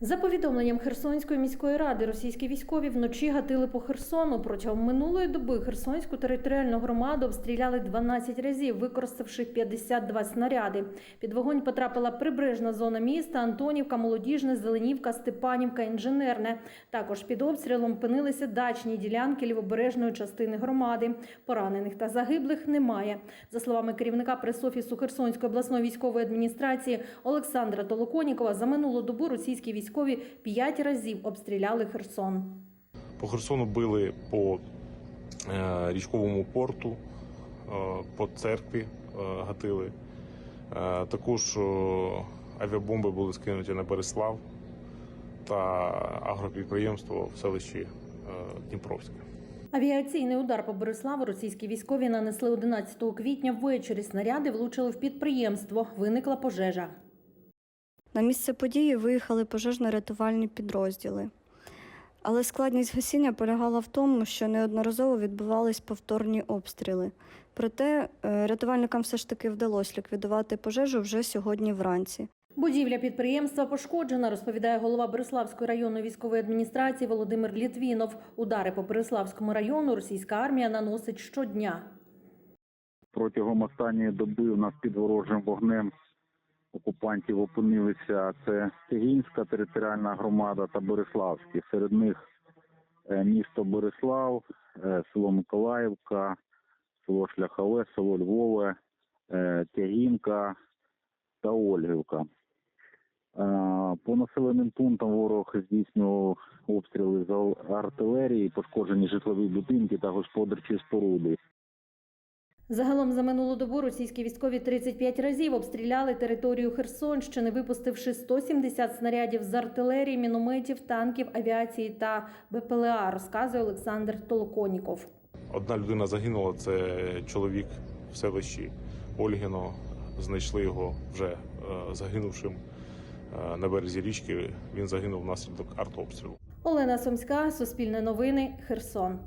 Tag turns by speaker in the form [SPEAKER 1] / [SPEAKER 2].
[SPEAKER 1] За повідомленням Херсонської міської ради, російські військові вночі гатили по Херсону. Протягом минулої доби Херсонську територіальну громаду обстріляли 12 разів, використавши 52 снаряди. Під вогонь потрапила прибережна зона міста, Антонівка, Молодіжне, Зеленівка, Степанівка, Інженерне. Також під обстрілом опинилися дачні ділянки лівобережної частини громади. Поранених та загиблих немає. За словами керівника прес-офісу Херсонської обласної військової адміністрації Олександра Толоконікова, за минулу добу російські військові п'ять разів обстріляли Херсон.
[SPEAKER 2] По Херсону били по е, річковому порту, е, по церкві е, гатили. Також авіабомби були скинуті на Береслав та агропідприємство в селищі Дніпровське.
[SPEAKER 1] Авіаційний удар по Бориславу російські військові нанесли 11 квітня ввечері. Снаряди влучили в підприємство. Виникла пожежа.
[SPEAKER 3] На місце події виїхали пожежно-рятувальні підрозділи. Але складність гасіння полягала в тому, що неодноразово відбувались повторні обстріли. Проте е, рятувальникам все ж таки вдалося ліквідувати пожежу вже сьогодні вранці.
[SPEAKER 1] Будівля підприємства пошкоджена, розповідає голова Бориславської районної військової адміністрації Володимир Літвінов. Удари по Бориславському району російська армія наносить щодня.
[SPEAKER 4] протягом останньої доби у нас під ворожим вогнем окупантів опинилися це Стегінська територіальна громада та Бориславські. Серед них е, місто Борислав, е, село Миколаївка, село Шляхове, село Львове, е, Тягінка та Ольгівка. По населеним пунктам ворог здійснював обстріли з артилерії, пошкоджені житлові будинки та господарчі споруди.
[SPEAKER 1] Загалом за минулу добу російські військові 35 разів обстріляли територію Херсонщини, випустивши 170 снарядів з артилерії, мінометів, танків, авіації та БПЛА, розказує Олександр Толоконіков.
[SPEAKER 2] Одна людина загинула, це чоловік в селищі Ольгіно. Знайшли його вже е, загинувшим е, на березі річки. Він загинув внаслідок артобстрілу.
[SPEAKER 1] Олена Сомська, Суспільне новини, Херсон.